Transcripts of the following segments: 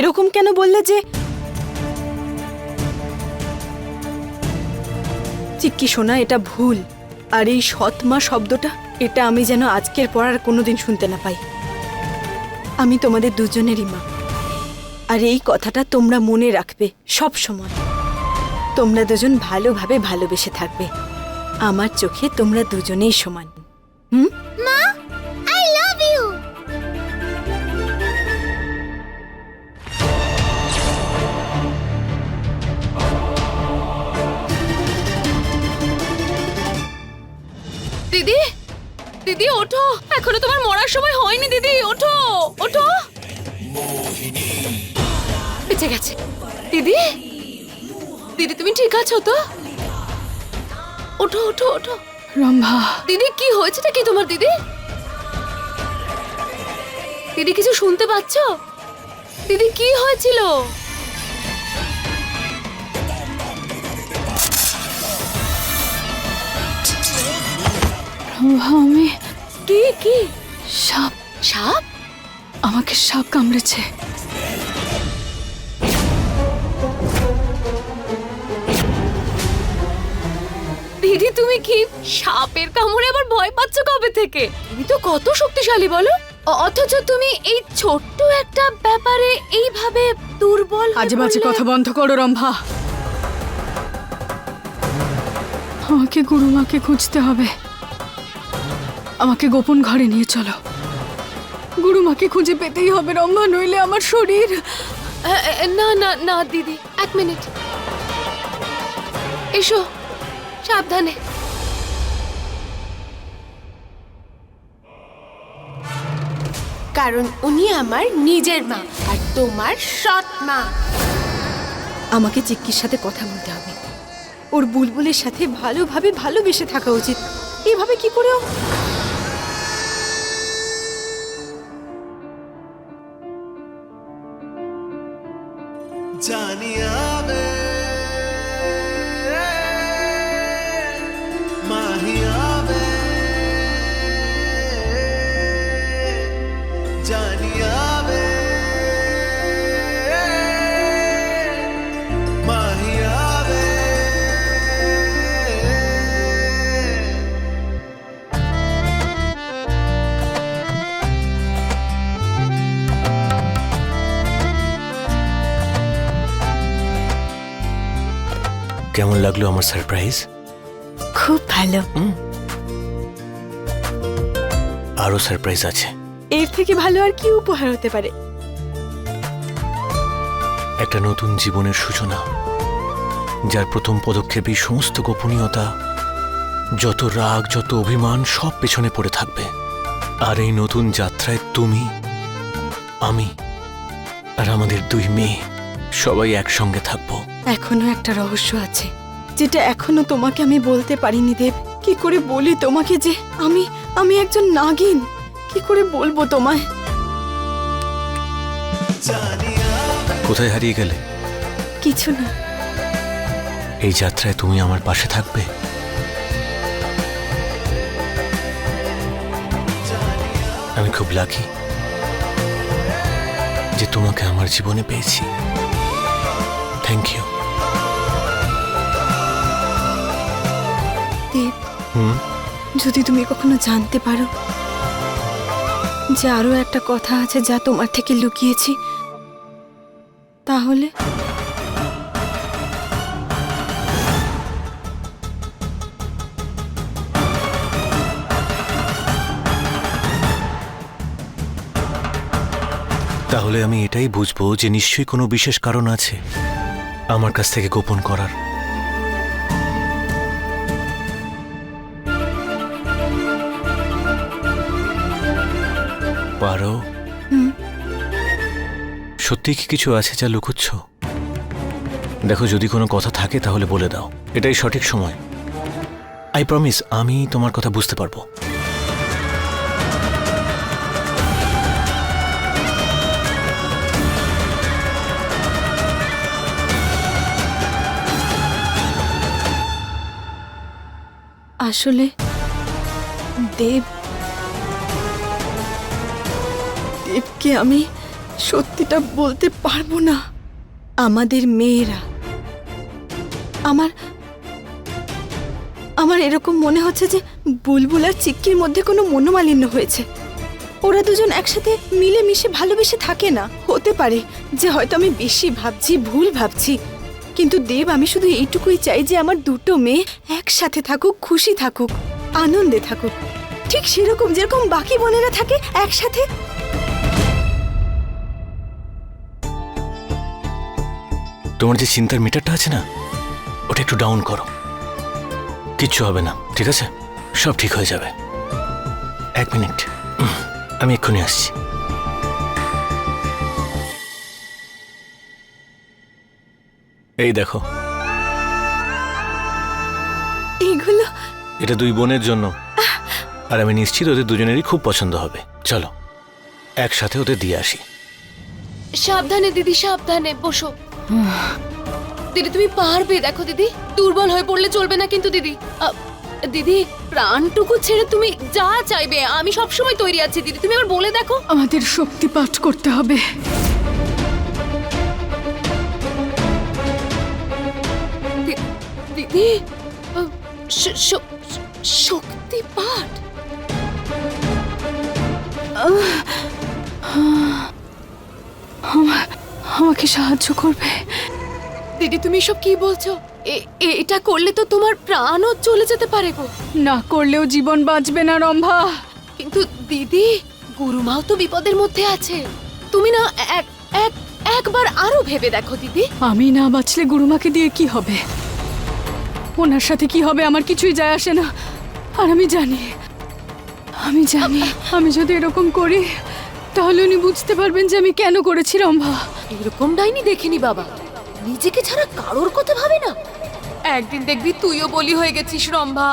এরকম কেন বললে যে? চিক্কি শোনা এটা ভুল। আর এই সৎমা শব্দটা, এটা আমি যেন আজকের পর আর কোনোদিন শুনতে না পাই। আমি তোমাদের দুজনেরই মা। আর এই কথাটা তোমরা মনে রাখবে সব সময়। তোমরা দুজন ভালোভাবে ভালোবেসে থাকবে। আমার চোখে তোমরা দুজনেই সমান। হুম? মা? এখনও তোমার মরার সময় হয়নি দিদি। ওঠো ওঠো। বেঁচে গেছে। দিদি? দিদি তুমি ঠিক আছো তো? ওঠো ওঠো ওঠো। রম্ভা। দিদি কি হয়েছেটা কি তোমার দিদি? দিদি কিছু শুনতে পাচ্ছ? দিদি কি হয়েছিল? রম্ভা আমি কি কি? সাপ? সাপ? আমাকে সাপ কামড়েছে। দিদি তুমি কি সাপের কামড়ে আবার ভয় পাচ্ছ কবে থেকে? তুমি তো কত শক্তিশালী বলো। অথচ তুমি এই ছোট্ট একটা ব্যাপারে এইভাবে দুর্বল আজে বাজে কথা বন্ধ করো রম্ভা। আমাকে গুরুমাকে খুঁজতে হবে। আমাকে গোপন ঘরে নিয়ে চলো। গুরুমাকে খুঁজে পেতেই হবে রম্ভা নইলে আমার শরীর। না না না দিদি এক মিনিট। এসো সাবধানে। কারণ উনি আমার নিজের মা আর তোমার সৎ মা। আমাকে চিক্কির সাথে কথা বলতে হবে। ওর বুলবুলের সাথে ভালোভাবে ভালোবেসে থাকা উচিত। এভাবে কি করে কেমন লাগল আমার সারপ্রাইজ? খুব ভালো। আরও সারপ্রাইজ আছে। এর থেকে ভালো আর কি উপহার হতে পারে? একটা নতুন জীবনের সূচনা যার প্রথম পদক্ষেপেই সমস্ত গোপনীয়তা যত রাগ যত অভিমান সব পেছনে পড়ে থাকবে। আর এই নতুন যাত্রায় তুমি আমি আর আমাদের দুই মেয়ে। সবাই একসঙ্গে থাকব। এখনও একটা রহস্য আছে যেটা এখনও তোমাকে আমি বলতে পারিনি দেব। কি করে বলি তোমাকে যে আমি আমি একজন নাগিন? কি করে বলব তোমায়? কোথায় হারিয়ে গেলে? কিছু না। এই যাত্রায় তুমি আমার পাশে থাকবে? আমি খুব লাকি যে তোমাকে আমার জীবনে পেয়েছি। থ্যাংক ইউ যদি তুমি কখনো জানতে পারো যে আরও একটা কথা আছে যা তোমার থেকে লুকিয়েছি তাহলে? তাহলে আমি এটাই বুঝব যে নিশ্চয়ই কোনো বিশেষ কারণ আছে। আমার কাছ থেকে গোপন করার। পারো? সত্যি কি কিছু আছে যা লুকোচ্ছ? দেখো যদি কোনো কথা থাকে তাহলে বলে দাও। এটাই সঠিক সময়। আই প্রমিস আমি তোমার কথা বুঝতে পারব। আসলে দেব, দেবকে আমি সত্যিটা বলতে পারব না। আমাদের মেয়েরা, আমার আমার এরকম মনে হচ্ছে যে বুলবুল আর চিক্কির মধ্যে কোনো মনোমালিন্য হয়েছে। ওরা দুজন একসাথে মিলে মিশে ভালোবেসে থাকে না। হতে পারে যে হয়তো আমি বেশি ভাবছি, ভুল ভাবছি। কিন্তু দেব, আমি শুধু এইটুকুই চাই যে আমার দুটো মেয়ে একসাথে থাকুক, খুশি থাকুক, আনন্দে থাকুক। ঠিক সেরকম যেরকম বাকি বোনেরা থাকে, একসাথে। তোমার যে চিন্তার মিটারটা আছে না, ওটা একটু ডাউন করো। কিচ্ছু হবে না, ঠিক আছে? সব ঠিক হয়ে যাবে। এক মিনিট। আমি এক্ষুনি আসছি। এই দেখো। এইগুলো? এটা দুই বোনের জন্য। আর আমি নিশ্চিত ওদের দুজনেরই খুব পছন্দ হবে। চলো একসাথে ওদের দিয়ে আসি। সাবধানে দিদি সাবধানে বসো। দিদি তুমি পারবে দেখো দিদি। দুর্বল হয়ে পড়লে চলবে না কিন্তু দিদি। দিদি প্রাণটুকু ছেড়ে তুমি যা চাইবে আমি সব সময় তৈরি আছি দিদি। তুমি আবার বলে দেখো। আমাদের শক্তি পাঠ করতে হবে। শক্তি পাঠ। আমাকে সাহায্য করবে। দিদি তুমি সব কি বলছো? এটা করলে তো তোমার প্রাণও চলে যেতে পারে গো। না করলেও জীবন বাঁচবে না রম্ভা। কিন্তু দিদি গুরুমাও তো বিপদের মধ্যে আছে। তুমি না এক এক একবার আরও ভেবে দেখো দিদি। আমি না বাঁচলে গুরুমাকে দিয়ে কি হবে? ওনার সাথে কি হবে আমার কিছুই যায় আসে না। আর আমি জানি আমি জানি, আমি যদি এরকম করি, তাহলে উনি বুঝতে পারবেন যে আমি কেন করেছি রম্ভা। এরকম ডাইনি দেখিনি বাবা। নিজেকে ছাড়া কারোর কথা ভাবে না। একদিন দেখবি তুইও বলি হয়ে গেছিস রম্ভা।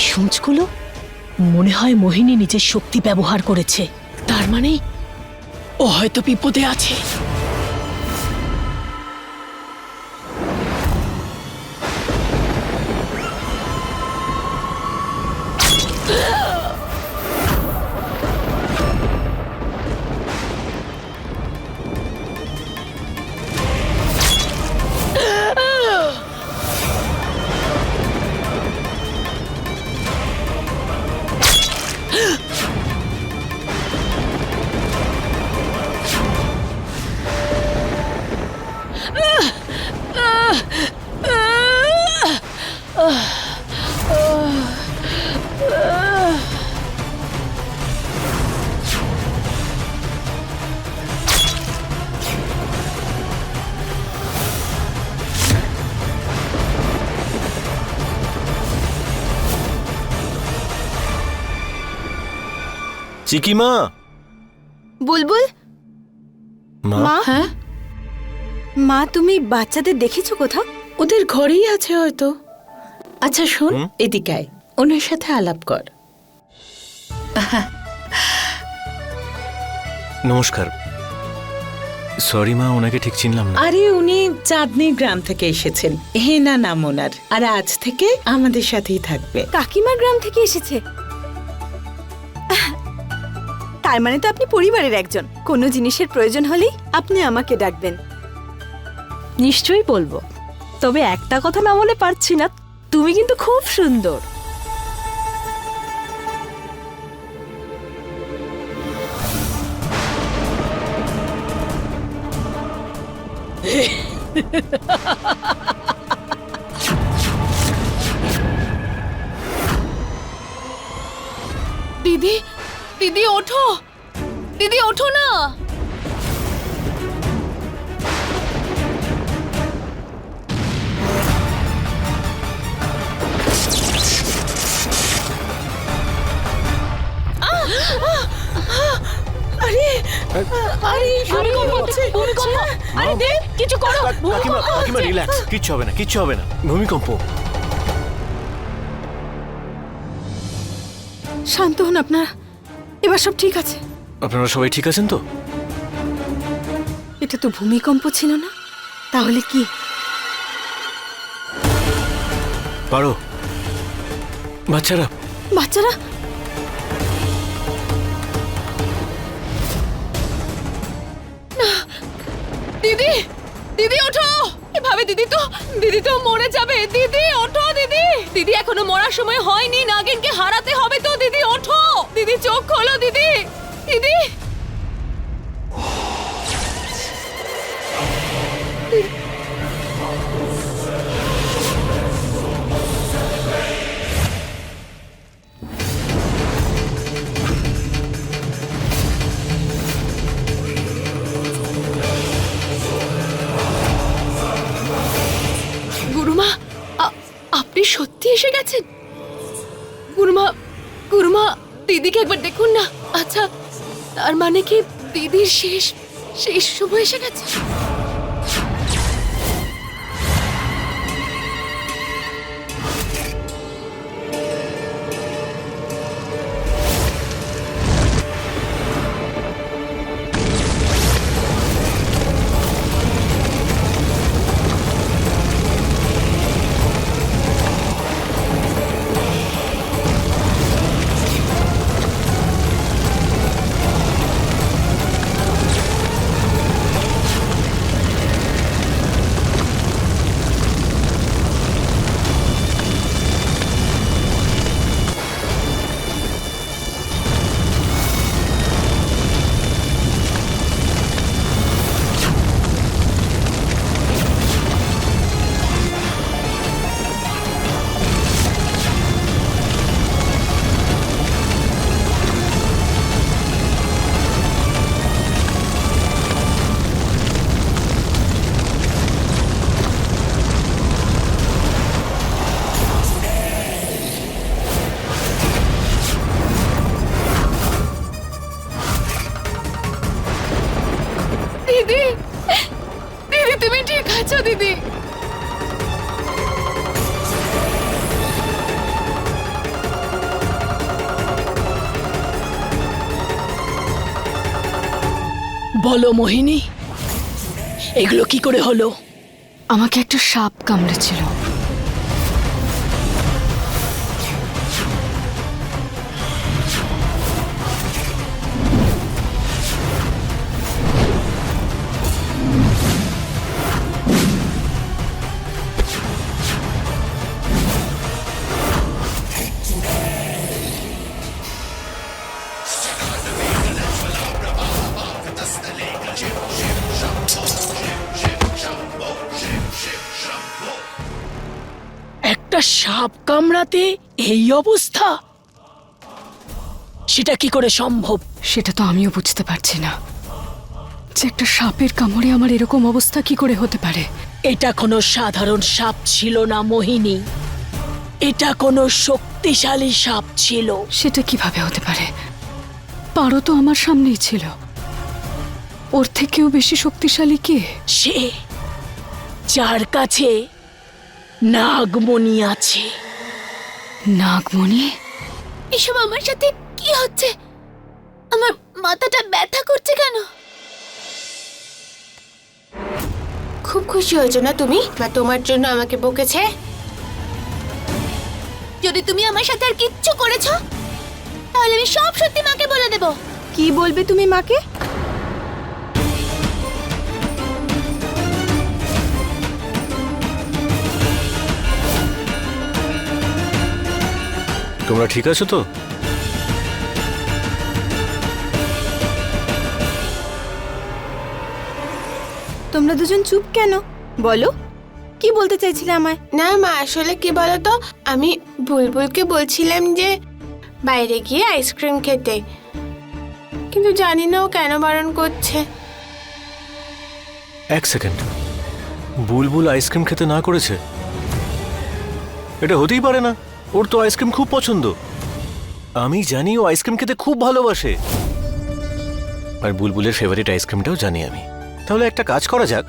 এই সূঁচগুলো মনে হয় মোহিনী নিজের শক্তি ব্যবহার করেছে। তার মানে ও হয়তো বিপদে আছে। চিকিমা বুলবুল? মা? মা? হ্যাঁ? মা তুমি বাচ্চাদের দেখেছ কোথাও? ওদের ঘরেই আছে হয়তো। আচ্ছা শোন এদিকে আয়। ওনার সাথে আলাপ কর। নমস্কার। সরি মা ওনাকে ঠিক চিনলাম না। আরে উনি চাঁদনি গ্রাম থেকে এসেছেন। হেনা নাম ওনার। আর আজ থেকে আমাদের সাথেই থাকবে। কাকিমার গ্রাম থেকে এসেছে? তার মানে তো আপনি পরিবারের একজন। কোনো জিনিসের প্রয়োজন হলেই আপনি আমাকে ডাকবেন। নিশ্চয়ই বলব। তবে একটা কথা না বলে পারছি না তুমি কিন্তু খুব সুন্দর। দিদি ওঠো। দিদি ওঠো না। কাকিমা কাকিমা রিল্যাক্স কিচ্ছু হবে না কিচ্ছু হবে না। ভূমিকম্প। শান্ত হন আপনারা। এবার সব ঠিক আছে। আপনারা সবাই ঠিক আছেন তো? এটা তো ভূমিকম্প ছিল না? তাহলে কি? পারো। বাচ্চারা। বাচ্চারা? দিদি! দিদি ওঠো! এভাবে দিদি তো। দিদি তো মরে যাবে। দিদি, ওঠো, দিদি। দিদি এখনও মরার সময় হয়নি। নাগিনকে হারাতে হবে তো, দিদি, ওঠো। দিদি, চোখ খোলো, দিদি। দিদি। দিদিকে একবার দেখুন না। আচ্ছা তার মানে কি দিদির শেষ শেষ সময় এসে গেছে? মোহিনী? এগুলো কি করে হলো? আমাকে একটা সাপ কামড়েছিল। সাপ কামড়াতে এই অবস্থা? সেটা কি করে সম্ভব? সেটা তো আমিও বুঝতে পারছি না। যে একটা সাপের কামড়ে আমার এরকম অবস্থা কি করে হতে পারে? এটা কোনো সাধারণ সাপ ছিল না মোহিনী। এটা কোনো শক্তিশালী সাপ ছিল। সেটা কীভাবে হতে পারে? পারো তো আমার সামনেই ছিল। ওর থেকেও বেশি শক্তিশালী কে? সে যার কাছে নাগমণি আছে। নাগমণি? এসব আমার সাথে কি হচ্ছে? আমার মাথাটা ব্যথা করছে কেন? খুব খুশি হয়েছো না তুমি? মা তোমার জন্য আমাকে বকেছে? যদি তুমি আমার সাথে আর কিচ্ছু করেছ তাহলে আমি সব সত্যি মাকে বলে দেব। কি বলবে তুমি মাকে? তোমরা ঠিক আছো তো? তোমরা দুজন চুপ কেন? বলো। কি বলতে চাইছিলে আমায়? না মা আসলে কি বলতো? আমি বুলবুলকে বলছিলাম যে বাইরে গিয়ে আইসক্রিম খেতে। কিন্তু জানি না ও কেন বারণ করছে। এক সেকেন্ড। বুলবুল আইসক্রিম খেতে না করেছে? এটা হতেই পারে না। ওর তো আইসক্রিম খুব পছন্দ। আমি জানি ও আইসক্রিম খেতে খুব ভালোবাসে। আর বুলবুলের ফেভারিট আইসক্রিমটাও জানি আমি। তাহলে একটা কাজ করা যাক।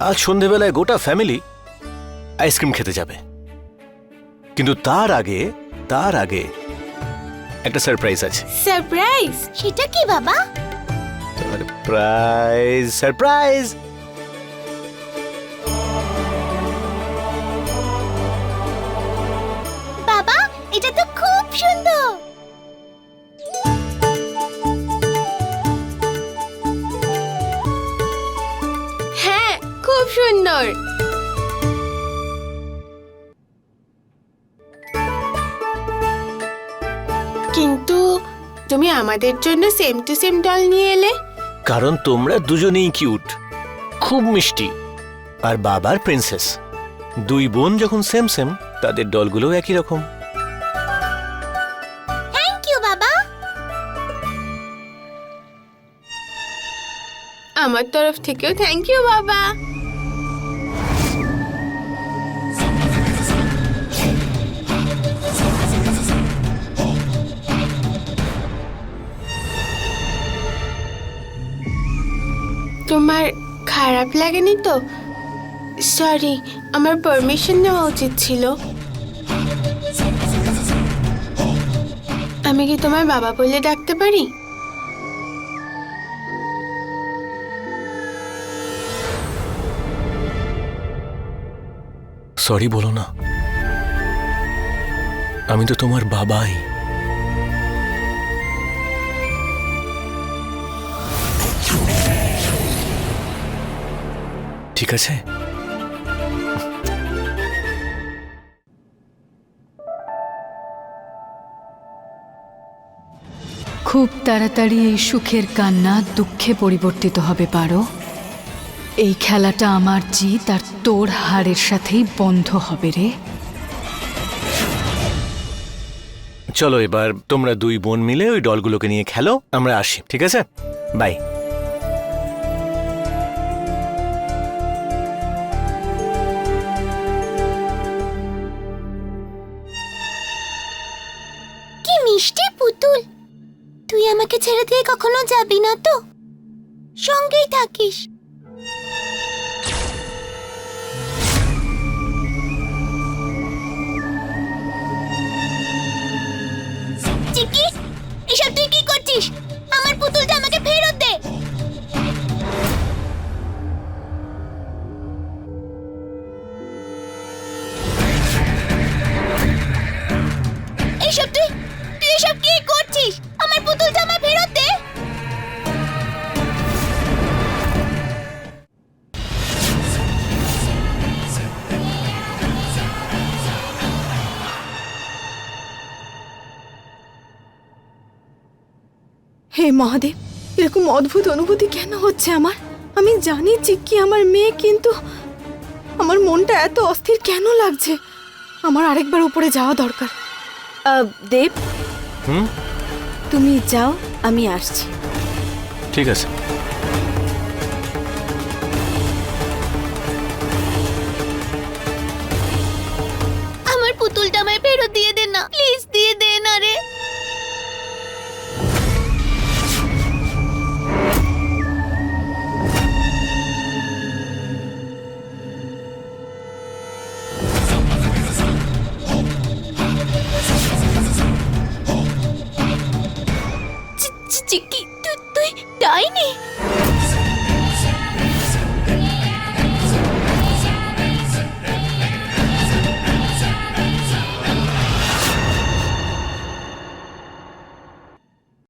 আজ সন্ধেবেলায় গোটা ফ্যামিলি আইসক্রিম খেতে যাবে। কিন্তু তার আগে তার আগে একটা সারপ্রাইজ আছে। সারপ্রাইজ সেটা কি বাবা? সারপ্রাইজ সারপ্রাইজ এটা তো খুব সুন্দর। হ্যাঁ খুব সুন্দর। কিন্তু তুমি আমাদের জন্য সেম টু সেম ডল নিয়ে এলে? কারণ তোমরা দুজনেই কিউট খুব মিষ্টি। আর বাবার প্রিন্সেস দুই বোন যখন সেম সেম তাদের দলগুলো একই রকম। আমার তরফ থেকেও থ্যাংক ইউ বাবা। তোমার খারাপ লাগেনি তো? সরি আমার পারমিশন নেওয়া উচিত ছিল। আমি কি তোমার বাবা বলে ডাকতে পারি? সরি বলো না। আমি তো তোমার বাবাই। ঠিক আছে? খুব তাড়াতাড়ি এই সুখের কান্না দুঃখে পরিবর্তিত হবে, পারো। এই খেলাটা আমার জিত আর তোর হারের সাথেই বন্ধ হবে রে। চলো এবার তোমরা দুই বোন মিলে ওই ডলগুলোকে নিয়ে খেলো আমরা আসি ঠিক আছে? বাই। কি মিষ্টি পুতুল। তুই আমাকে ছেড়ে দিয়ে কখনো যাবি না তো। সঙ্গেই থাকিস। কি? এসব তুই কি করছিস? আমার পুতুলটা মহাদেব এরকম অদ্ভুত অনুভূতি কেন হচ্ছে আমার? আমি জানি চিক্কি আমার মেয়ে কিন্তু আমার মনটা এত অস্থির কেন লাগছে? আমার আরেকবার উপরে যাওয়া দরকার। দেব? হুম? তুমি যাও আমি আসছি। ঠিক আছে।